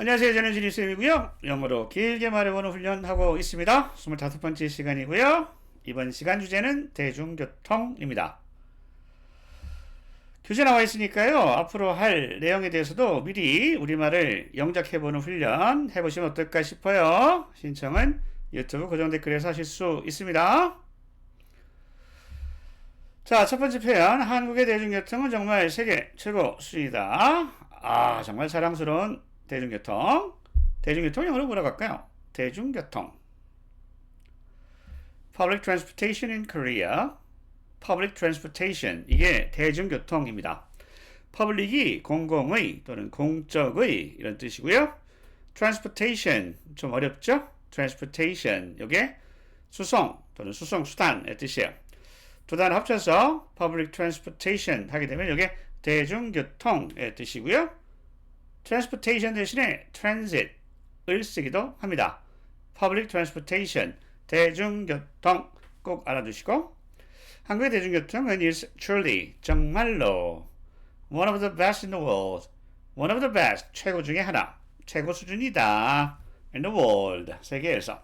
안녕하세요. 저는 지리쌤이고요. 영어로 길게 말해보는 훈련 하고 있습니다. 25번째 시간이고요. 이번 시간 주제는 대중교통입니다. 교재 나와 있으니까요. 앞으로 할 내용에 대해서도 미리 우리말을 영작해보는 훈련 해보시면 어떨까 싶어요. 신청은 유튜브 고정 댓글에서 하실 수 있습니다. 자, 첫 번째 표현. 한국의 대중교통은 정말 세계 최고 수준이다. 아, 정말 자랑스러운 대중교통. 대중교통 영어로 뭐라고 할까요? 대중교통. Public transportation in Korea. Public transportation. 이게 대중교통입니다. public이 공공의 또는 공적의 이런 뜻이고요. transportation 좀 어렵죠? transportation. 이게 수송 또는 수송 수단의 뜻이에요. 두 단어 합쳐서 public transportation 하게 되면 이게 대중교통의 뜻이고요. Transportation 대신에 transit을 쓰기도 합니다. public transportation, 대중교통 꼭 알아두시고 한국의 대중교통은 is truly, 정말로 one of the best in the world, one of the best, 최고 중에 하나, 최고 수준이다 in the world, 세계에서.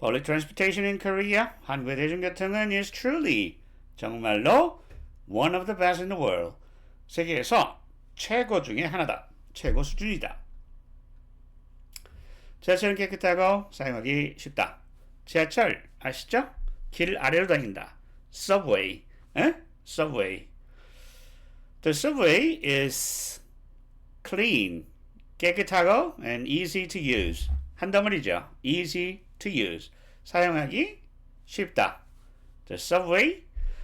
Public transportation in Korea, 한국의 대중교통은 is truly, 정말로 one of the best in the world, 세계에서 최고 중에 하나다. 최고 수준이다. 지하철은 깨끗하고 사용하기 쉽다. 지하철 아시죠? 길 아래로 다닌다. Subway. 에? Subway. The subway is clean. 깨끗하고 and easy to use. 한 덩어리죠. Easy to use. 사용하기 쉽다. The subway.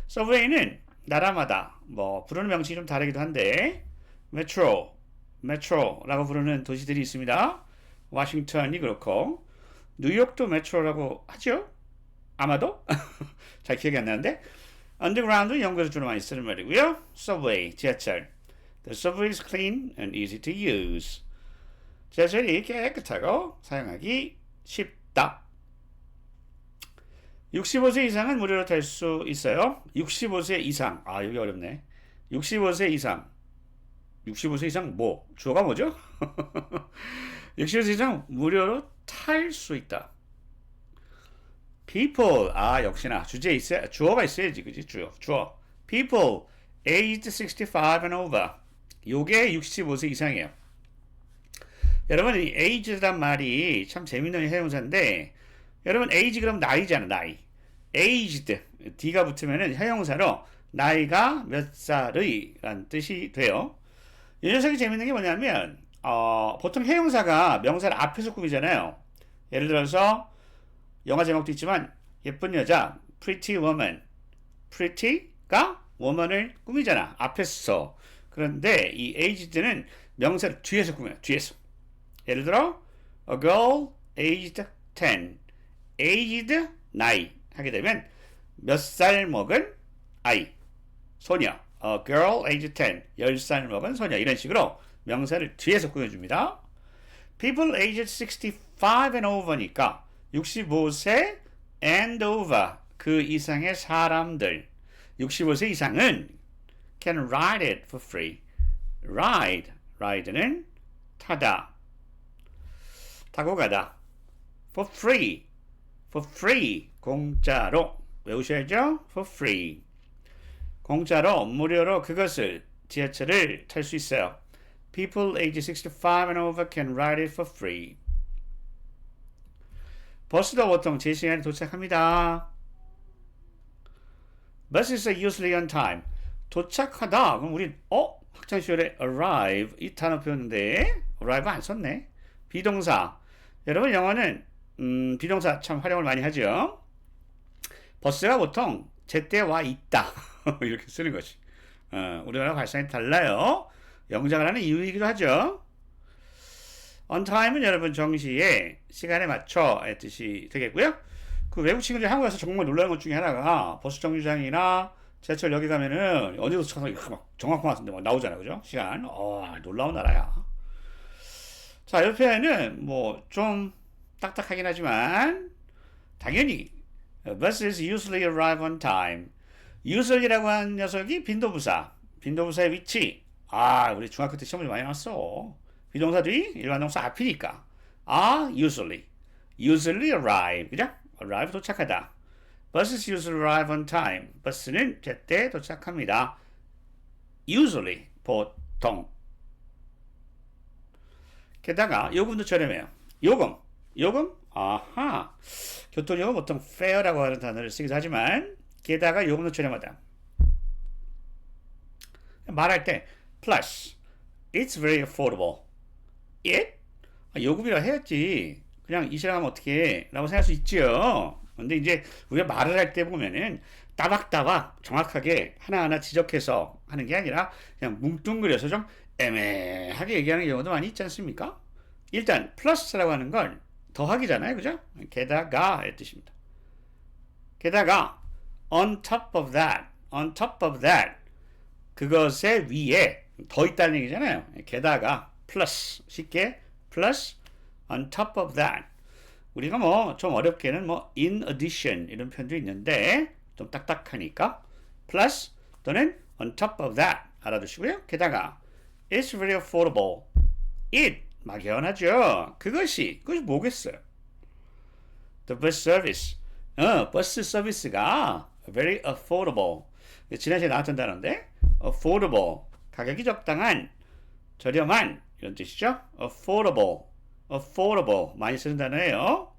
subway는 나라마다 뭐 부르는 명칭이 좀 다르기도 한데 메트로, 메트로라고 부르는 도시들이 있습니다. 워싱턴이 그렇고 뉴욕도 메트로라고 하죠? 아마도 잘 기억이 안 나는데 언더그라운드 영국에서 주로 많이 쓰는 말이고요. subway, 지하철. The subway is clean and easy to use. 지하철이 깨끗하고 사용하기 쉽다. 65세 이상은 무료로 탈 수 있어요. 65세 이상. 아, 여기 어렵네. 65세 이상. 65세 이상 뭐? 주어가 뭐죠? 65세 이상 무료로 탈 수 있다. people 아 역시나 주제 있어 주어가 있어야지 그지 주어 주어 people aged 65 and over 요게 65세 이상이에요. 여러분 이 age란 말이 참 재밌는 형용사인데 여러분 age 그럼 나이잖아 나이 aged d가 붙으면은 형용사로 나이가 몇 살의 라는 뜻이 돼요. 이 녀석이 재밌는 게 뭐냐면 어, 보통 형용사가 명사를 앞에서 꾸미잖아요. 예를 들어서 영화 제목도 있지만 예쁜 여자 pretty woman. pretty가 woman을 꾸미잖아 앞에서. 그런데 이 aged는 명사를 뒤에서 꾸며요 뒤에서. 예를 들어 a girl aged 10 aged 나이 하게 되면 몇 살 먹은 아이 소녀 a girl aged 10 10살 먹은 소녀 이런 식으로 명사를 뒤에서 꾸며줍니다 people aged 65 and over니까 65세 and over 그 이상의 사람들 65세 이상은 can ride it for free. ride ride는 타다 타고 가다 for free for free 공짜로 외우셔야죠 for free 공짜로 무료로 그것을 지하철을 탈 수 있어요. People aged 65 and over can ride it for free. 버스도 보통 제 시간에 도착합니다. Buses are usually on time. 도착하다. 그럼 우리 어? 학창 시절에 arrive 이 단어 배웠는데 arrive 안 썼네. 비동사. 여러분 영어는 음, 비동사 참 활용을 많이 하죠. 버스가 보통 제때 와 있다 이렇게 쓰는 것이. 어, 우리나라 발상이 달라요. 영장을 하는 이유이기도 하죠. on time은 여러분 정시에 시간에 맞춰의 뜻이 되겠고요. 그 외국 친구들이 한국 에서 정말 놀라는 것 중에 하나가 버스 정류장이나 지하철 역에 가면은 어디서 이렇게 막 정확한 같은데 막 나오잖아요. 그죠? 시간. 어, 놀라운 나라야. 자, 옆에는 뭐 좀 딱딱하긴 하지만 당연히 buses usually arrive on time. Usually라고 하는 녀석이 빈도부사. 빈도부사의 위치. 아, 우리 중학교 때 시험을 많이 나왔어. 비동사 뒤 일반 동사 앞이니까 are usually usually arrive 그죠? arrive 도착하다. buses usually arrive on time. 버스는 제때 도착합니다. usually 보통. 게다가 요금도 저렴해요. 요금 요금 아하 교통요금 보통 fare라고 하는 단어를 쓰기도 하지만 게다가 요금도 저렴하다. 말할 때 plus it's very affordable. it 아, 요금이라 해야지. 그냥 이 하면 어떻게 라고 생각할 수 있죠. 근데 이제 우리가 말을 할 때 보면은 따박따박 정확하게 하나하나 지적해서 하는 게 아니라 그냥 뭉뚱그려서 좀 애매하게 얘기하는 경우도 많이 있지 않습니까? 일단 플러스라고 하는 건 더하기잖아요. 그죠? 게다가의 뜻입니다. 게다가 on top of that, on top of that 그것에 위에 더 있다는 얘기잖아요. 게다가 플러스 쉽게 플러스 on top of that 우리가 뭐 좀 어렵게는 뭐 in addition 이런 표현도 있는데 좀 딱딱하니까 plus 또는 on top of that 알아두시고요. 게다가 it's very affordable. it 막연하죠. 그것이 그것이 뭐겠어요? The bus service. 어, 버스 서비스가 very affordable. 지난 시간에 나왔던 단어인데 affordable 가격이 적당한 저렴한 이런 뜻이죠. affordable. affordable 많이 쓰는 단어예요.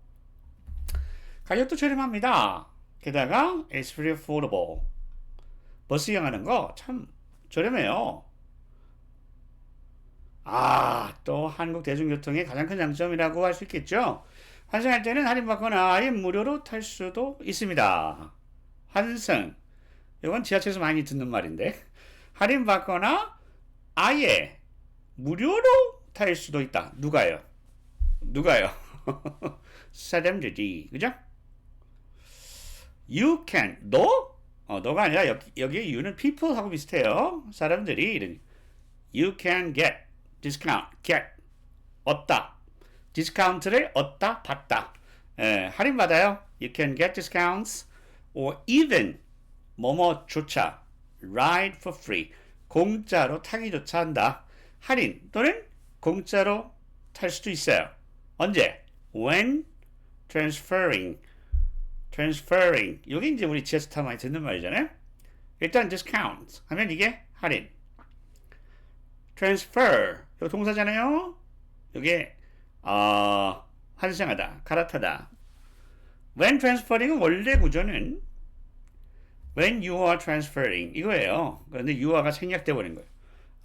가격도 저렴합니다. 게다가 it's very affordable. 버스 이용하는 거 참 저렴해요. 아, 또 한국 대중교통의 가장 큰 장점이라고 할 수 있겠죠. 환승할 때는 할인받거나 아예 무료로 탈 수도 있습니다. 환승. 이건 지하철에서 많이 듣는 말인데. 할인받거나 아예 무료로 탈 수도 있다. 누가요? 누가요? 사람들이, 그죠? You can, 너? 어, 너가 아니라 여기, 여기의 you는 people하고 비슷해요. 사람들이 You can get discount, get 얻다. 디스카운트를 얻다, 받다. 예, 할인 받아요. You can get discounts or even 뭐뭐조차 ride for free. 공짜로 타기조차 한다. 할인 또는 공짜로 탈 수도 있어요. 언제? When transferring. transferring. 여기 이제 우리 지하철 많이 듣는 말이잖아요. 일단 discount 하면 이게 할인. transfer. 이거 동사잖아요. 이게 어, 환승하다, 갈아타다. When transferring은 원래 구조는 when you are transferring 이거예요. 그런데 you are가 생략돼 버린 거예요.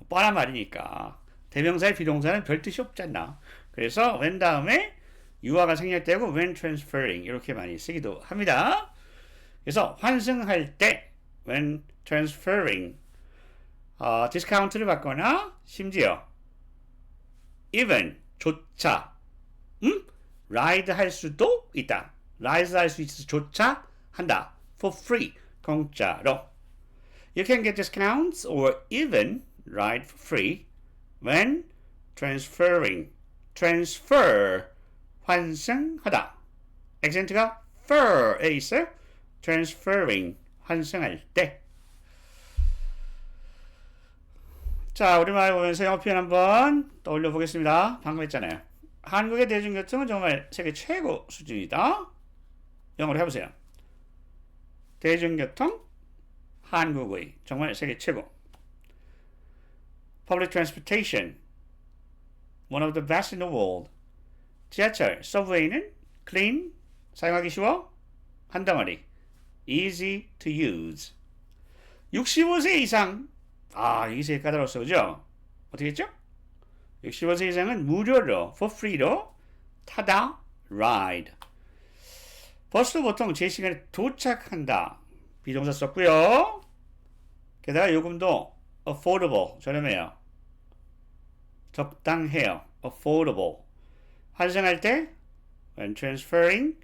뻔한 말이니까 대명사의 비동사는 별 뜻이 없잖아. 그래서 when 다음에 you are가 생략되고 when transferring 이렇게 많이 쓰기도 합니다. 그래서 환승할 때 when transferring 어, 디스카운트를 받거나 심지어 even 조차 음? 라이드 할 수도 있다. 라이드 할 수 있어 조차 한다. for free 공짜로. You can get discounts or even ride for free when transferring. transfer 환승하다. 액센트가 fer에 있어요. transferring 환승할 때. 자, 우리말 보면서 영어 표현 한번 떠올려 보겠습니다. 방금 했잖아요. 한국의 대중교통은 정말 세계 최고 수준이다. 영어로 해보세요. 대중교통, 한국의 정말 세계 최고. Public transportation, one of the best in the world. 지하철, 서브웨이는 clean, 사용하기 쉬워, 한 덩어리, easy to use. 65세 이상, 아, 이게 제일 까다로웠어, 그죠? 어떻게 했죠? 65세 이상은 무료로, for free로 타다, ride. 버스도 보통 제 시간에 도착한다. 비동사 썼고요. 게다가 요금도 affordable, 저렴해요. 적당해요. affordable. 환승할 때 when transferring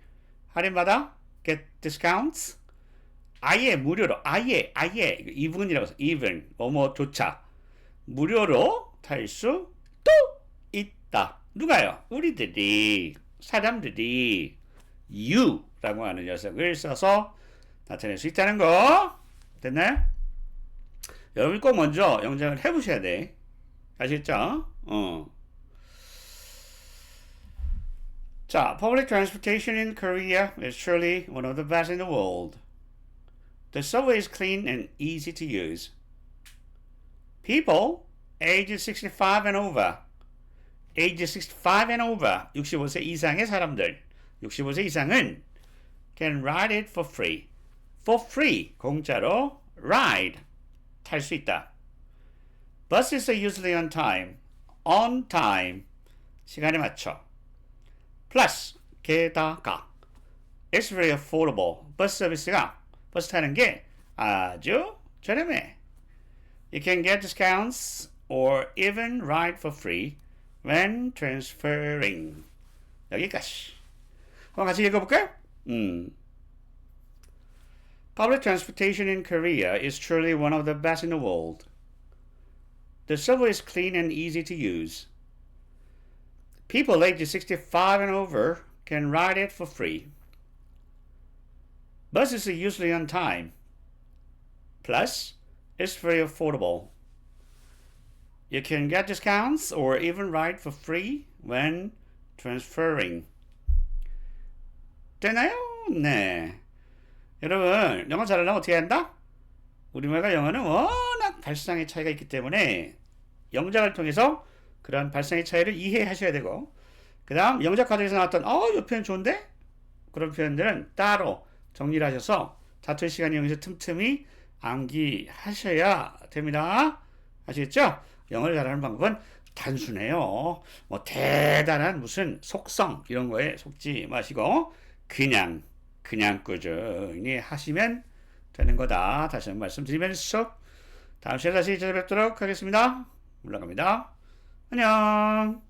할인받아 get discounts 아예 무료로 아예 아예 even이라고 해서 even 뭐뭐조차 무료로 탈 수 또 있다. 누가요? 우리들이 사람들이 you라고 하는 녀석을 써서 나타낼 수 있다는 거 됐나요? 여러분이 꼭 먼저 영장을 해보셔야 돼. 아시겠죠? 어. 자, public transportation in Korea is surely one of the best in the world. The subway is clean and easy to use. People ages 65 and over, ages 65 and over, 65세 이상의 사람들, 65세 이상은 can ride it for free. for free, 공짜로 ride, 탈 수 있다. Buses are usually on time, on time, 시간에 맞춰. Plus, 게다가, it's very affordable. 버스 서비스가 버스 타는 게 아주 저렴해. You can get discounts or even ride for free when transferring. 여기까지. 한번 같이 읽어볼까요? 음. Public transportation in Korea is truly one of the best in the world. The subway is clean and easy to use. People ages 65 and over can ride it for free. Buses are usually on time. Plus, it's very affordable. You can get discounts or even ride for free when transferring. 되나요? 네. 여러분, 영어 잘하려면 어떻게 한다? 우리말과 영어는 워낙 발상의 차이가 있기 때문에 영작을 통해서 그런 발상의 차이를 이해하셔야 되고 그 다음 영작 과정에서 나왔던 어, 이 표현 좋은데? 그런 표현들은 따로 정리를 하셔서 자투리 시간 이용해서 틈틈이 암기하셔야 됩니다. 아시겠죠? 영어를 잘하는 방법은 단순해요. 뭐 대단한 무슨 속성 이런 거에 속지 마시고 그냥 그냥 꾸준히 하시면 되는 거다. 다시 한 번 말씀드리면서 다음 시간에 다시 찾아뵙도록 하겠습니다. 올라갑니다. 안녕.